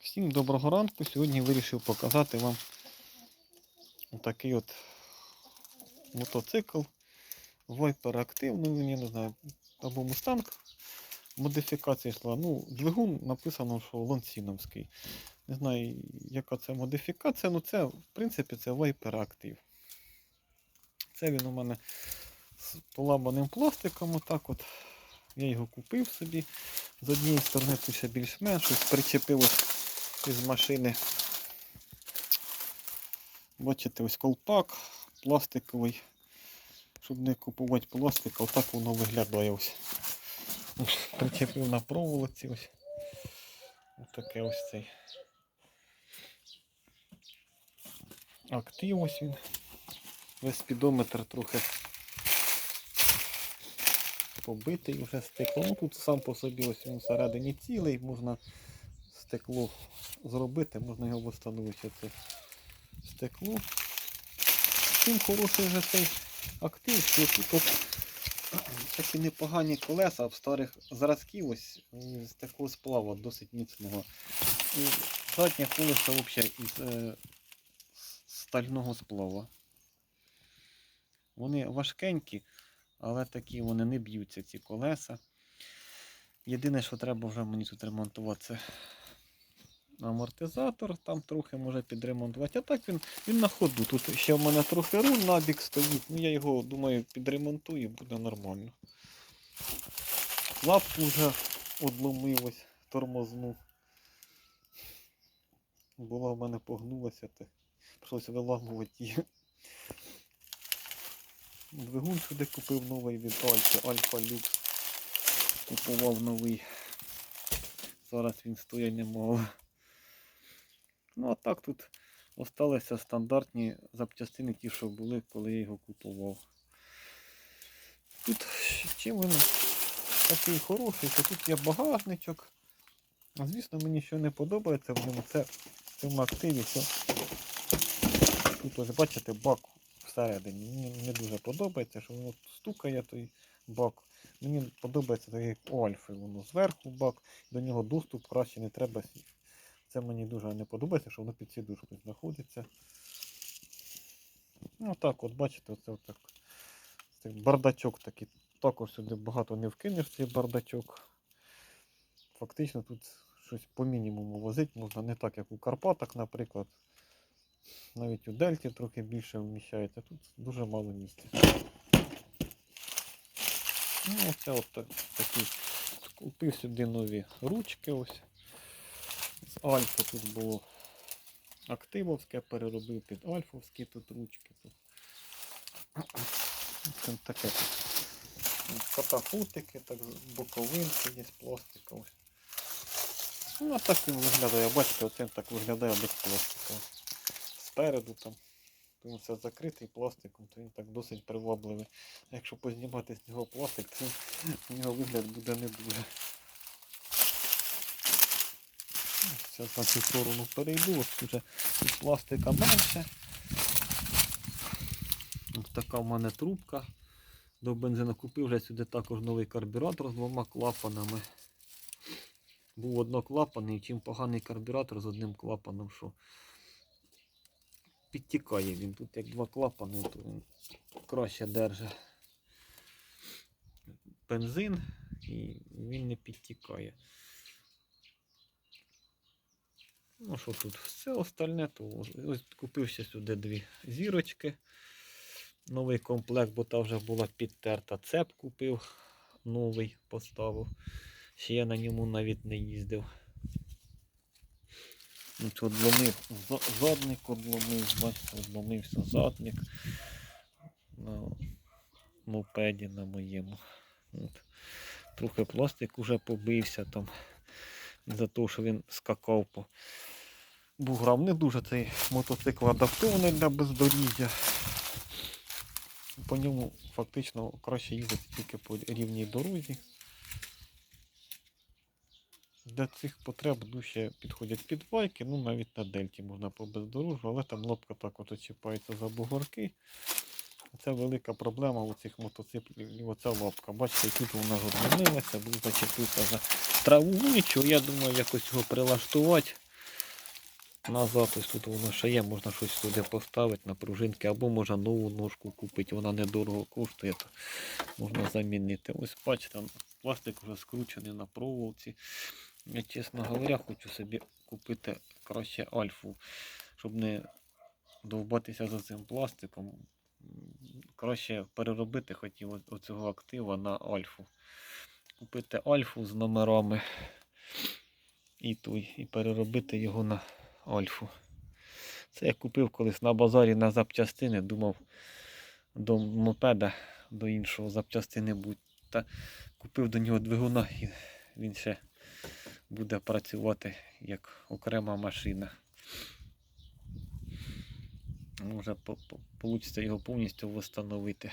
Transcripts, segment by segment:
Всім доброго ранку. Сьогодні вирішив показати вам такий от мотоцикл активний, він, я не знаю, або Mustang. Модифікація йшла. Ну, двигун написано, що лонсіновський. Не знаю, яка це модифікація, ну це, в принципі, це Viper Active. Це він у мене з поламаним пластиком, отак от. Я його купив собі. З однієї сторони тут ще більш-менш причепилось із машини. Бачите, ось колпак пластиковий. Щоб не купувати пластик, отак воно виглядає ось. Причепив на проволоці ось. Ось таке ось цей. Актив ось він. Весь спідометр трохи побитий вже стекло. Ну тут сам по собі ось він всередині цілий, можна стекло зробити, можна його встановити це стекло. Чим хороший вже цей актив, що тут такі непогані колеса в старих зразків ось з такого сплава досить міцного. І заднє колесо взагалі із е, стального сплава. Вони важкенькі, але такі вони не б'ються, ці колеса. Єдине, що треба вже мені тут ремонтувати, це амортизатор, там трохи може підремонтувати. А так він, він на ходу. Тут ще в мене трохи руль набік стоїть. Ну я його, думаю, підремонтую, буде нормально. Лапку вже одломив ось, тормознув. Була в мене погнулася, так прийшлося виламувати її. Двигун сюди купив новий від Альфа, Альфа Люкс. Купував новий. Зараз він стоять немало. Ну а так тут осталися стандартні запчастини, ті, що були, коли я його купував. Тут чим він такий хороший, що тут є багажничок. Звісно, мені що не подобається в ньому, це в цьому активі, що тут ось бачите бак всередині. Мені не дуже подобається, що воно стукає той бак. Мені подобається так як у Альфи, воно зверху бак, до нього доступ краще не треба. Це мені дуже не подобається, що воно під сідушкою знаходиться. Ну так, от бачите, оце отак. Це бардачок такий. Також сюди багато не вкинеш цей бардачок. Фактично тут щось по мінімуму возити можна не так, як у Карпатах, наприклад. Навіть у Дельті трохи більше вміщається. Тут дуже мало місця. Ну, оце от так- такі. Купив сюди нові ручки ось. З Альфа тут було активовське, переробив під альфовські тут ручки. Тут. Це таке тут. Катапультики, так, боковинки є пластикові. Ну, а так він виглядає, бачите, оце так виглядає без пластика. Спереду там. Він все закритий пластиком, то він так досить привабливий. Якщо познімати з нього пластик, то у нього вигляд буде не дуже. Зараз на цю сторону перейду, ось вже тут пластика менше. Ось така в мене трубка. До бензину купив вже сюди також новий карбюратор з двома клапанами. Був одноклапаний, чим поганий карбюратор з одним клапаном, що підтікає він. Тут як два клапани, то він краще держить бензин і він не підтікає. Ну що тут? Все остальне, то ось- ось купив ще сюди дві зірочки. Новий комплект, бо та вже була підтерта. Цеп купив, новий поставив. Ще я на ньому навіть не їздив. От Одломив задник, одломив, бачите, одломився задник на мопеді на моєму. От. Трохи пластик уже побився там за те, що він скакав по буграм. Не дуже цей мотоцикл адаптований для бездоріжжя. По ньому фактично краще їздити тільки по рівній дорозі. Для цих потреб дужче підходять підбайки, ну навіть на дельті можна по бездорожжю, але там лобка так от чіпається за бугорки. Це велика проблема у цих мотоциклів. Оця лапка. Бачите, тут вона розмінилася, був зачепився за траву. Ну нічого, я думаю, якось його прилаштувати. Назад, ось тут воно ще є, можна щось сюди поставити на пружинки, або можна нову ножку купити, вона недорого коштує, то можна замінити. Ось бачите, пластик вже скручений на проволоці. Я, чесно говоря, хочу собі купити краще альфу, щоб не довбатися за цим пластиком. Краще переробити хотів оцього актива на альфу. Купити альфу з номерами і той, і переробити його на альфу. Це я купив колись на базарі на запчастини, думав до мопеда, до іншого запчастини будь. Та купив до нього двигуна і він ще буде працювати як окрема машина. Може вийде його повністю встановити.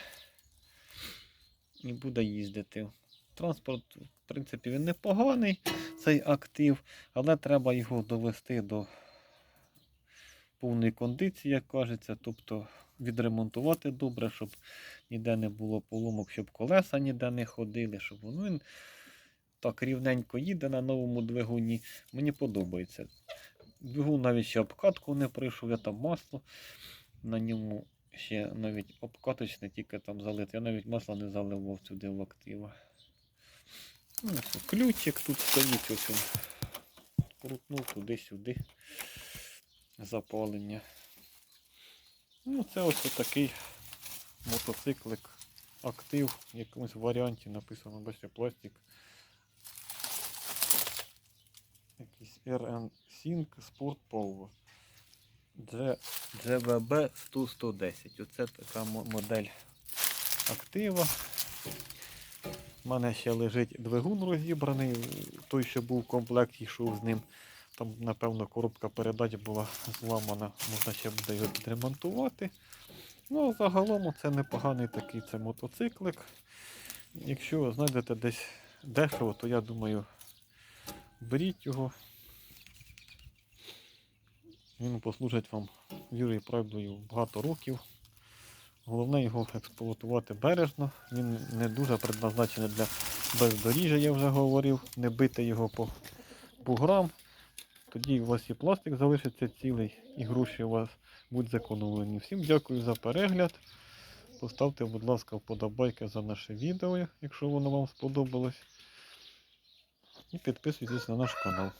І буде їздити. Транспорт, в принципі, він непоганий, цей актив, але треба його довести до повної кондиції, як кажеться. Тобто відремонтувати добре, щоб ніде не було поломок, щоб колеса ніде не ходили, щоб воно він так рівненько їде на новому двигуні. Мені подобається. Двигун навіть ще обкатку не пройшов, я там масло на ньому ще навіть обкаточне, тільки там залити. Я навіть масло не заливав сюди в актива. Ну, ось ключик тут стоїть, ось він. Крутнув туди-сюди. Запалення. Ну, це ось такий мотоциклик. Актив в якомусь варіанті написано, бачите, пластик. Якийсь RN Sync Sport Power. GVB 100-110. Оце така модель актива. У мене ще лежить двигун розібраний, той, що був в комплекті, йшов з ним. Там, напевно, коробка передач була зламана, можна ще буде його підремонтувати. Ну, загалом це непоганий такий це мотоциклик. Якщо знайдете десь дешево, то я думаю, беріть його. Він послужить вам вірою і правдою багато років. Головне його експлуатувати бережно. Він не дуже предназначений для бездоріжжя, я вже говорив. Не бити його по буграм. Тоді у вас і пластик залишиться цілий, і гроші у вас будуть зекономлені. Всім дякую за перегляд. Поставте, будь ласка, вподобайки за наше відео, якщо воно вам сподобалось. І підписуйтесь на наш канал.